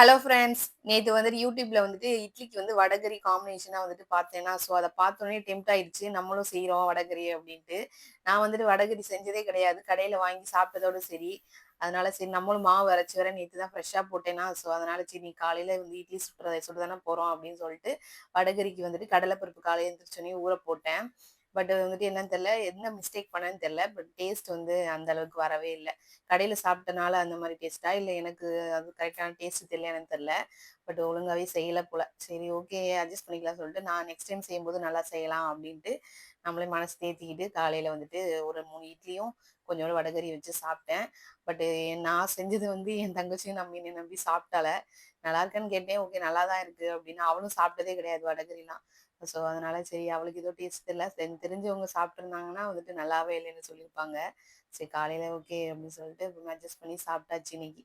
Hello friends நேற்று வந்துட்டு யூடியூப்ல வந்துட்டு இட்லிக்கு வந்து வடகரி காம்பினேஷனாக வந்துட்டு பார்த்தேன்னா ஸோ அதை பார்த்தோன்னே டெம்ட் ஆயிடுச்சு. நம்மளும் செய்கிறோம் வடகரி அப்படின்ட்டு. நான் வந்துட்டு வடகரி செஞ்சதே கிடையாது. கடையில் வாங்கி சாப்பிட்டதோடு சரி. அதனால சரி நம்மளும் மாவு அரைச்சி வர நேற்று தான் ஃப்ரெஷ்ஷாக போட்டேன்னா ஸோ அதனால சரி நீ காலையில் வந்து இட்லி சுட்டுறதை சுட்டு தானே போகிறோம் அப்படின்னு சொல்லிட்டு வடகரிக்கு வந்துட்டு கடலைப்பருப்பு காலையில் எழுந்திரிச்சோன்னே ஊற போட்டேன். பட் அது வந்துட்டு என்னன்னு தெரியல. என்ன மிஸ்டேக் பண்ணேன்னு தெரியல. பட் டேஸ்ட் வந்து அந்த அளவுக்கு வரவே இல்லை. கடையில் சாப்பிட்டனால அந்த மாதிரி டேஸ்ட்டா இல்லை எனக்கு அது கரெக்டான டேஸ்ட் தெரியலன்னு தெரில பட் ஒழுங்காகவே செய்யலை போல. சரி ஓகே அட்ஜஸ்ட் பண்ணிக்கலாம் சொல்லிட்டு நான் நெக்ஸ்ட் டைம் செய்யும்போது நல்லா செய்யலாம் அப்படின்ட்டு நம்மளே மனசு தேத்திக்கிட்டு காலையில் வந்துட்டு ஒரு மூணு இட்லியும் கொஞ்சோண்டு வடகறி வச்சு சாப்பிட்டேன். பட்டு நான் செஞ்சது வந்து என் தங்கச்சியும் நம்பி என்னை நம்பி சாப்பிட்டால. நல்லா இருக்கேன்னு கேட்டேன். ஓகே நல்லா தான் இருக்கு அப்படின்னு அவளும் சாப்பிட்டதே கிடையாது வடகறிலாம் ஸோ அதனால சரி அவளுக்கு ஏதோ டேஸ்ட் இல்லை. தெரிஞ்சவங்க சாப்பிட்ருந்தாங்கன்னா வந்துட்டு நல்லாவே இல்லைன்னு சொல்லியிருப்பாங்க. சரி காலையில் ஓகே அப்படின்னு சொல்லிட்டு அட்ஜஸ்ட் பண்ணி சாப்பிட்டாச்சு இன்னைக்கு.